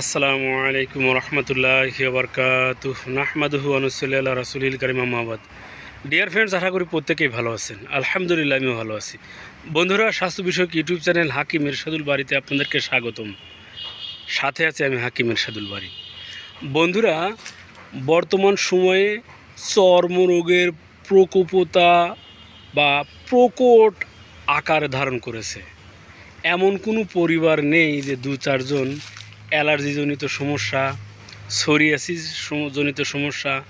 আসসালামু আলাইকুম রহমতুল্লাহ বরকাত নাহমাদহু আনুসল্লাহ রাসুলিল করিম আহমাবাদ ডিয়ার ফ্রেন্ডস আশা করি প্রত্যেকেই ভালো আছেন। আলহামদুলিল্লাহ, আমিও ভালো আছি। বন্ধুরা, স্বাস্থ্য বিষয়ক ইউটিউব চ্যানেল হাকিম এরশাদুল বাড়িতে আপনাদেরকে স্বাগতম। সাথে আছে আমি হাকিম এরশাদুল বাড়ি। বন্ধুরা, বর্তমান সময়ে চর্মরোগের প্রকোপতা বা প্রকট আকার ধারণ করেছে। এমন কোনো পরিবার নেই যে দু চারজন অ্যালার্জিজনিত সমস্যা, সোরিয়াসিস জনিত সমস্যা,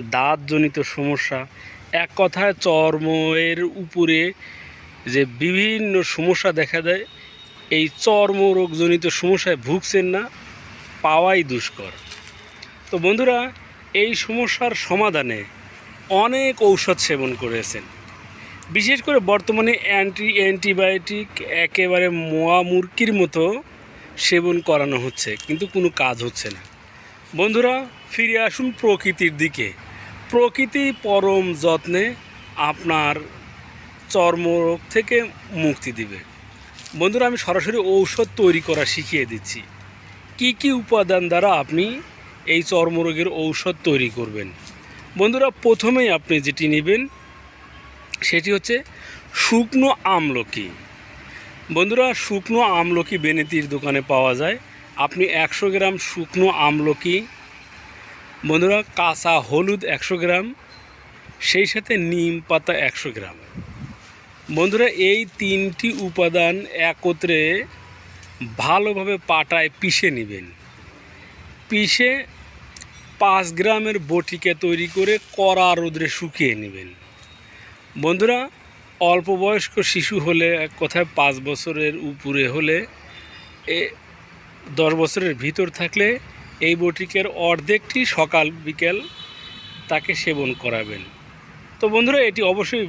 দাঁতজনিত সমস্যা, এক কথায় চর্মের উপরে যে বিভিন্ন সমস্যা দেখা দেয়, এই চর্মরোগজনিত সমস্যায় ভুগছেন না, পাওয়াই দুষ্কর। তো বন্ধুরা, এই সমস্যার সমাধানে অনেক ঔষধ সেবন করেছেন। বিশেষ করে বর্তমানে অ্যান্টি অ্যান্টিবায়োটিক একেবারে মোয়া মুরকির মতো সেবন করানো হচ্ছে, কিন্তু কোনো কাজ হচ্ছে না। বন্ধুরা, ফিরে আসুন প্রকৃতির দিকে। প্রকৃতি পরম যত্নে আপনার চর্মরোগ থেকে মুক্তি দিবে। বন্ধুরা, আমি সরাসরি ঔষধ তৈরি করা শিখিয়ে দিচ্ছি। কি কি উপাদান দ্বারা আপনি এই চর্মরোগের ঔষধ তৈরি করবেন? বন্ধুরা, প্রথমেই আপনি যেটি নেবেন, সেটি হচ্ছে শুকনো আমলকি। বন্ধুরা, শুকনো আমলকি বেনেতির দোকানে পাওয়া যায়। আপনি একশো গ্রাম শুকনো আমলকি, বন্ধুরা, কাঁচা হলুদ একশো গ্রাম, সেই সাথে নিম পাতা একশো গ্রাম। বন্ধুরা, এই তিনটি উপাদান একত্রে ভালোভাবে পাটায় পিষে নেবেন। পিষে পাঁচ গ্রামের বটিকে তৈরি করে কড়া রোদ্রে শুকিয়ে নেবেন। বন্ধুরা অল্প বয়স্ক শিশু হলে এক কথায় পাঁচ বছরের উপরে হলে, এ দশ বছরের ভিতর থাকলে এই বটিকের অর্ধেকটি সকাল, বিকেল তাকে সেবন করাবেন। তো বন্ধুরা, এটি অবশ্যই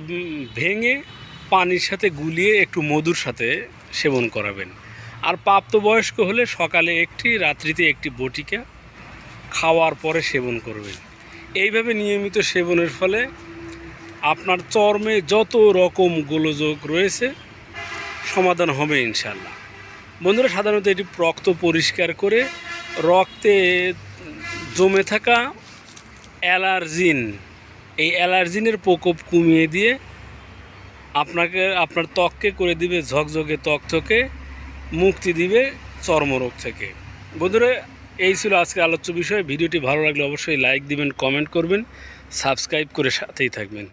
ভেঙে পানির সাথে গুলিয়ে একটু মধুর সাথে সেবন করাবেন। আর প্রাপ্তবয়স্ক হলে সকালে একটি, রাত্রিতে একটি বটিকা খাওয়ার পরে সেবন করবেন। এইভাবে নিয়মিত সেবনের ফলে আপনার চর্মে যত রকম গোলযোগ রয়েছে, সমাধান হবে ইনশাল্লাহ বন্ধুরা, সাধারণত এটি রক্ত পরিষ্কার করে রক্তে জমে থাকা অ্যালার্জিন, এই অ্যালার্জিনের প্রকোপ কমিয়ে দিয়ে আপনাকে, আপনার ত্বককে করে দিবে, ঝকঝকে ত্বক থেকে মুক্তি দিবে চর্মরোগ থেকে। বন্ধুরা, এই ছিল আজকে আলোচ্য বিষয়। ভিডিওটি ভালো লাগলে অবশ্যই লাইক দিবেন, কমেন্ট করবেন, সাবস্ক্রাইব করে সাথেই থাকবেন।